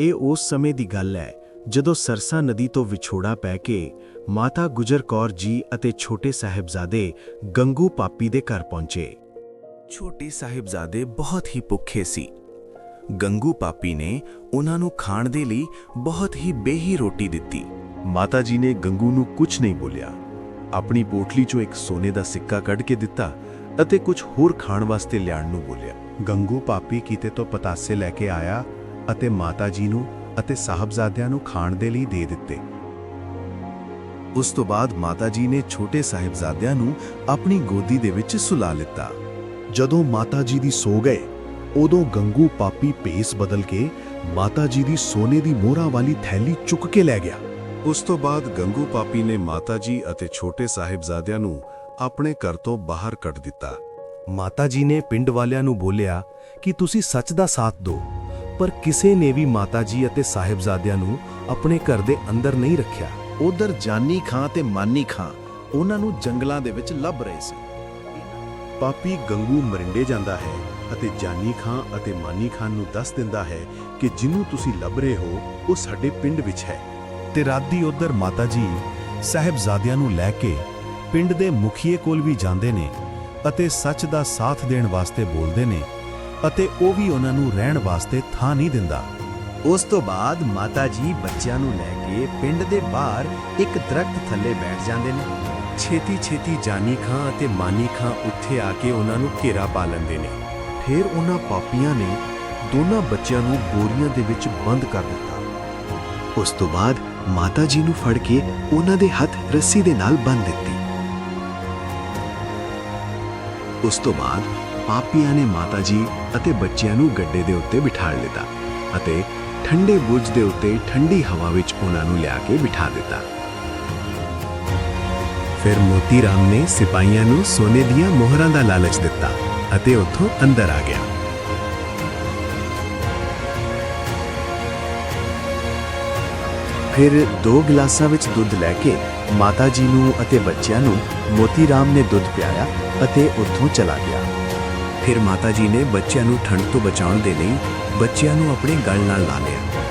ਇਹ ਉਸ ਸਮੇਂ ਦੀ ਗੱਲ ਹੈ ਜਦੋਂ ਸਰਸਾ ਨਦੀ ਤੋਂ ਵਿਛੋੜਾ ਪੈ ਕੇ ਮਾਤਾ ਗੁਜਰ ਕੌਰ ਜੀ ਅਤੇ ਛੋਟੇ ਸਾਹਿਬਜ਼ਾਦੇ ਗੰਗੂ ਪਾਪੀ ਦੇ ਘਰ ਪਹੁੰਚੇ। ਛੋਟੇ ਸਾਹਿਬਜ਼ਾਦੇ ਬਹੁਤ ਹੀ ਭੁੱਖੇ ਸੀ। ਗੰਗੂ ਪਾਪੀ ਨੇ ਉਹਨਾਂ ਨੂੰ ਖਾਣ ਦੇ ਲਈ ਬਹੁਤ ਹੀ ਬੇਹੀ ਰੋਟੀ ਦਿੱਤੀ। ਮਾਤਾ ਜੀ ਨੇ ਗੰਗੂ ਨੂੰ ਕੁਝ ਨਹੀਂ ਬੋਲਿਆ। ਆਪਣੀ ਪੋਟਲੀ ਚੋਂ ਇੱਕ ਸੋਨੇ ਦਾ ਸਿੱਕਾ ਕੱਢ ਕੇ ਦਿੱਤਾ ਅਤੇ ਕੁਝ ਹੋਰ ਖਾਣ ਵਾਸਤੇ ਲਿਆਉਣ ਨੂੰ ਬੋਲਿਆ। ਗੰਗੂ ਪਾਪੀ ਕੀਤੇ ਤੋਂ ਪਤਾਸੇ ਲੈ ਕੇ ਆਇਆ ਅਤੇ ਮਾਤਾ ਜੀ ਨੂੰ ਅਤੇ ਸਾਹਿਬਜ਼ਾਦਿਆਂ ਨੂੰ ਖਾਣ ਦੇ ਲਈ ਦੇ ਦਿੱਤੇ। ਉਸ ਤੋਂ ਬਾਅਦ ਮਾਤਾ ਜੀ ਨੇ ਛੋਟੇ ਸਾਹਿਬਜ਼ਾਦਿਆਂ ਨੂੰ ਆਪਣੀ ਗੋਦੀ ਦੇ ਵਿੱਚ ਸੁਲਾ ਲਿੱਤਾ। ਜਦੋਂ ਮਾਤਾ ਜੀ ਦੀ ਸੋ ਗਏ, ਉਦੋਂ ਗੰਗੂ ਪਾਪੀ ਭੇਸ ਬਦਲ ਕੇ ਮਾਤਾ ਜੀ ਦੀ ਸੋਨੇ ਦੀ ਮੋਹਰਾਂ ਵਾਲੀ ਥੈਲੀ ਚੁੱਕ ਕੇ ਲੈ ਗਿਆ। ਉਸ ਤੋਂ ਬਾਅਦ ਗੰਗੂ ਪਾਪੀ ਨੇ ਮਾਤਾ ਜੀ ਅਤੇ ਛੋਟੇ ਸਾਹਿਬਜ਼ਾਦਿਆਂ ਨੂੰ ਆਪਣੇ ਘਰ ਤੋਂ ਬਾਹਰ ਕੱਢ ਦਿੱਤਾ। ਮਾਤਾ ਜੀ ਨੇ ਪਿੰਡ ਵਾਲਿਆਂ ਨੂੰ ਬੋਲਿਆ ਕਿ ਤੁਸੀਂ ਸੱਚ ਦਾ ਸਾਥ ਦਿਓ। ਪਰ ਕਿਸੇ ਨੇ ਵੀ ਮਾਤਾ ਜੀ ਅਤੇ ਸਾਹਿਬਜ਼ਾਦਿਆਂ ਨੂੰ ਆਪਣੇ ਘਰ ਦੇ ਅੰਦਰ ਨਹੀਂ ਰੱਖਿਆ। ਉਧਰ ਜਾਨੀ ਖਾਂ ਤੇ ਮਾਨੀ ਖਾਂ ਉਹਨਾਂ ਨੂੰ ਜੰਗਲਾਂ ਦੇ ਵਿੱਚ ਲੱਭ ਰਹੇ ਸੀ। ਪਾਪੀ ਗੰਗੂ ਮਰਿੰਡੇ ਜਾਂਦਾ ਹੈ ਅਤੇ ਜਾਨੀ ਖਾਂ ਅਤੇ ਮਾਨੀ ਖਾਨ ਨੂੰ ਦੱਸ ਦਿੰਦਾ ਹੈ ਕਿ ਜਿਹਨੂੰ ਤੁਸੀਂ ਲੱਭ ਰਹੇ ਹੋ ਉਹ ਸਾਡੇ ਪਿੰਡ ਵਿੱਚ ਹੈ। ਤੇ ਰਾਤੀ ਉਧਰ ਮਾਤਾ ਜੀ ਸਾਹਿਬਜ਼ਾਦਿਆਂ ਨੂੰ ਲੈ ਕੇ ਪਿੰਡ ਦੇ ਮੁਖੀਏ ਕੋਲ ਵੀ ਜਾਂਦੇ ਨੇ ਅਤੇ ਸੱਚ ਦਾ ਸਾਥ ਦੇਣ ਵਾਸਤੇ ਬੋਲਦੇ ਨੇ। ਅਤੇ ਉਹ ਵੀ ਉਹਨਾਂ ਨੂੰ ਰਹਿਣ ਵਾਸਤੇ ਥਾਂ ਨਹੀਂ ਦਿੰਦਾ। ਉਸ ਤੋਂ ਬਾਅਦ ਮਾਤਾ ਜੀ ਬੱਚਿਆਂ ਨੂੰ ਲੈ ਕੇ ਪਿੰਡ ਦੇ ਬਾਹਰ ਇੱਕ ਦਰਖਤ ਥੱਲੇ ਬੈਠ ਜਾਂਦੇ ਨੇ। ਛੇਤੀ ਛੇਤੀ ਜਾਨੀ ਖਾਂ ਅਤੇ ਮਾਨੀ ਖਾਂ ਉੱਥੇ ਆ ਕੇ ਉਹਨਾਂ ਨੂੰ ਘੇਰਾ ਪਾ ਲੈਂਦੇ ਨੇ। ਫਿਰ ਉਹਨਾਂ ਪਾਪੀਆਂ ਨੇ ਦੋਨਾਂ ਬੱਚਿਆਂ ਨੂੰ ਬੋਰੀਆਂ ਦੇ ਵਿੱਚ ਬੰਦ ਕਰ ਦਿੱਤਾ। ਉਸ ਤੋਂ ਬਾਅਦ ਮਾਤਾ ਜੀ ਨੂੰ ਫੜ ਕੇ ਉਹਨਾਂ ਦੇ ਹੱਥ ਰੱਸੀ ਦੇ ਨਾਲ ਬੰਨ੍ਹ ਦਿੱਤੀ। ਉਸ ਤੋਂ ਬਾਅਦ ਪਾਪੀਆਂ ਨੇ ਮਾਤਾ ਜੀ ਅਤੇ ਬੱਚਿਆਂ ਨੂੰ ਗੱਡੇ ਦੇ ਉੱਤੇ ਬਿਠਾ ਲਿੱਤਾ ਅਤੇ ਠੰਡੇ ਬੁਰਜ ਦੇ ਉੱਤੇ ਠੰਡੀ ਹਵਾ ਵਿੱਚ ਉਹਨਾਂ ਨੂੰ ਲਿਆ ਕੇ ਬਿਠਾ ਦਿੱਤਾ। ਫਿਰ ਮੋਤੀ ਰਾਮ ਨੇ ਸਿਪਾਹੀਆਂ ਨੂੰ ਸੋਨੇ ਦੀਆਂ ਮੋਹਰਾਂ ਦਾ ਲਾਲਚ ਦਿੱਤਾ ਅਤੇ ਉੱਥੋਂ ਅੰਦਰ ਆ ਗਿਆ। ਫਿਰ ਦੋ ਗਲਾਸਾਂ ਵਿੱਚ ਦੁੱਧ ਲੈ ਕੇ ਮਾਤਾ ਜੀ ਨੂੰ ਅਤੇ ਬੱਚਿਆਂ ਨੂੰ ਮੋਤੀ ਰਾਮ ਨੇ ਦੁੱਧ ਪਿਆਇਆ ਅਤੇ ਉੱਥੋਂ ਚਲਾ ਗਿਆ। ਫਿਰ ਮਾਤਾ ਜੀ ਨੇ ਬੱਚਿਆਂ ਨੂੰ ਠੰਡ ਤੋਂ ਬਚਾਉਣ ਦੇ ਲਈ ਬੱਚਿਆਂ ਨੂੰ ਆਪਣੇ ਗਲ ਨਾਲ ਲਾ ਲਿਆ।